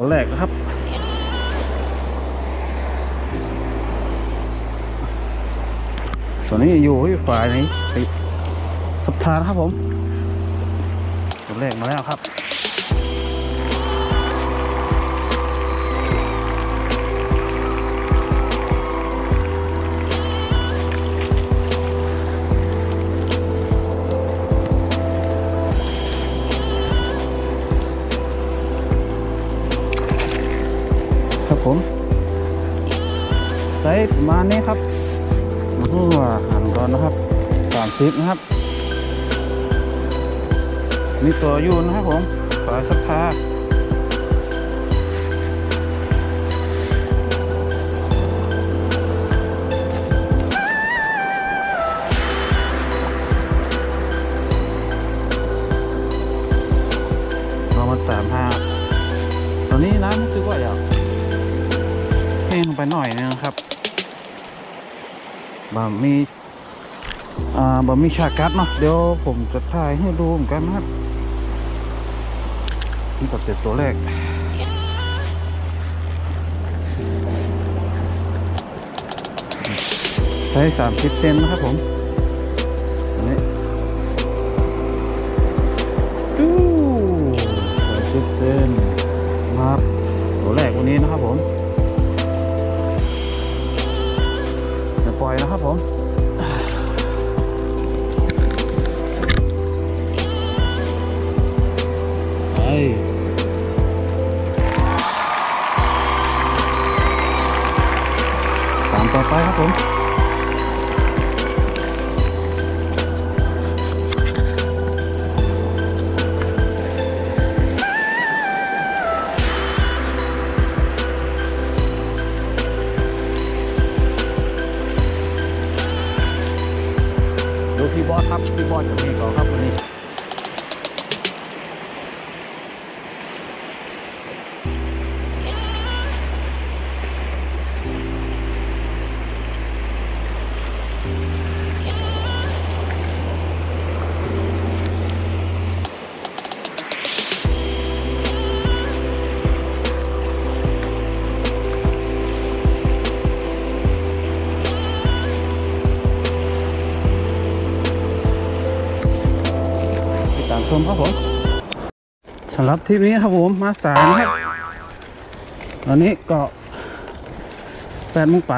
ตัวแรกนะครับ ส่วนนี้อยู่ที่ฝ่ายนี้ติดสะพานครับผมตัวแรกมาแล้วครับ ประมาณนี้ครับมาพูดว่าหันก่อนนะครับสามสิบนะครับมีตัวยูนะครับผมสายสภาเรามาตามห้าตอนนี้น้ำรู้สึกว่าอยากเทลงไปหน่อยนึงครับ บะมีอ่าบะมีชากัดเนาะเดี๋ยวผมจะถ่ายให้ดูเหมือนกันนะครับนี่ก็เป็นตัวแรกใช้สามสิบเซนนะครับผมนี่ดูสามสิบเซนนะครับตัวแรกวันนี้นะครับผม อย่าปล่อยนะครับผมไปตามต่อไปครับผม พี่บอสครับพี่บอสจะมีก่อครับวันนี้ ชมครับผมสำหรับทริปนี้ครับผมมาสายนะครับตอนนี้เก็แปดโมงไป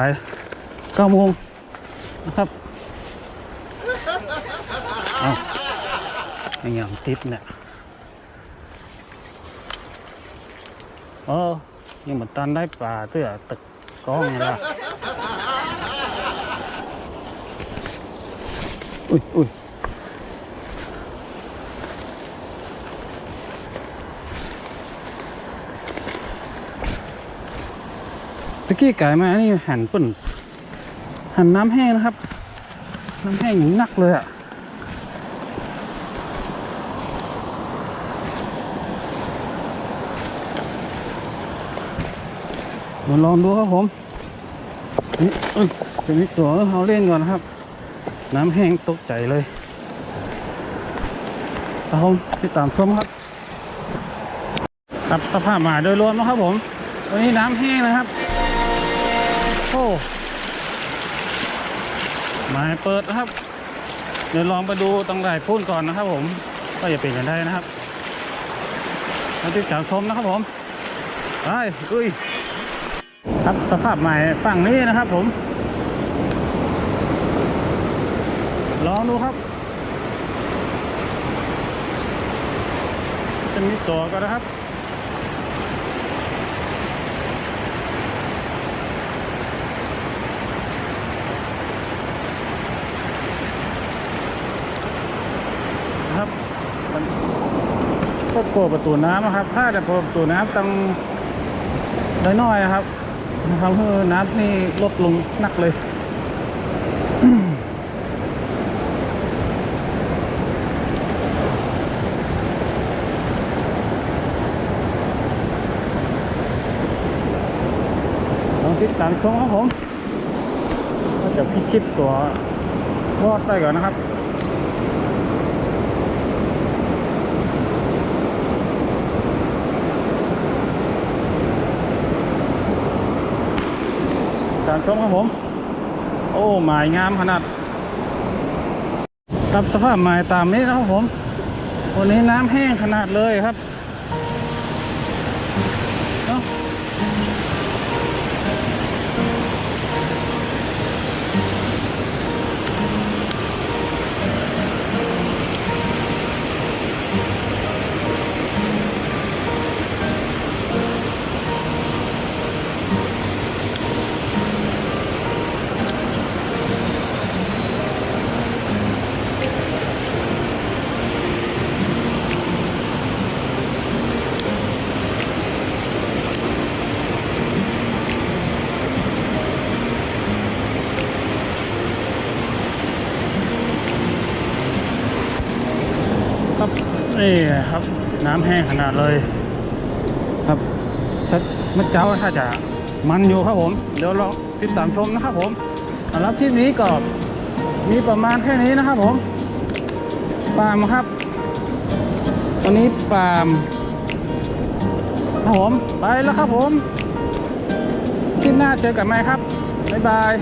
เก้าโมงนะครับเอาอ้ย่างติดเนี่ยเออยังเหมือนตันได้ปลาเตื้อตึกก้องไงล่ะอุ้ยอุ้ยะกี้ไก่มา นี่หันปุ่นหันน้ำแห้งนะครับ น้ำแห้งอย่างนักเลยอะ่ะมาลองดูครับผมนี่เอ้ยเป็นนิดตัวเอาเล่นก่อนนะครับ น้ำแห้งตกใจเลยครับผมติดตามชมครับครับสภาพหมาโดยรวมนะครับผม วันนี้น้ำแห้งนะครับ โอ้หมายเปิดนะครับ เดี๋ยวลองไปดูตรงไหนพูนก่อนนะครับ ผมก็อย่าเปลี่ยนกันได้นะครับมาติดตามชมนะครับผมไปอุ้ยครับสภาพใหม่ฝั่งนี้นะครับ ผม ลองดูครับ จะมีตัวก็นะครับ ก็กลัวประตูน้ำนะครับ ถ้าจะเปิดประตูน้ำต้องน้อยๆนะครับทำให้น้ำนี่ลดลงหนักเลยลองติดตามชมครับผมก็จะพิชิตตัววอดได้ก่อนนะครับามชมครับผม โอ้หมายงามขนาดรับสภาพหมายตามนี้นะครับผม วันนี้น้ำแห้งขนาดเลยครับ นี่ครับน้ำแห้งขนาดเลย ครับถ้าเมื่อเช้าถ้าจะมันอยู่ครับผม เดี๋ยวเราติดตามชมนะครับผมสำหรับคลิปนี้ก็มีประมาณแค่นี้นะครับผมปาล์มครับวันนี้ปาล์มครับผมไปแล้วครับผมคลิปหน้าเจอกันไหมครับบ๊ายบาย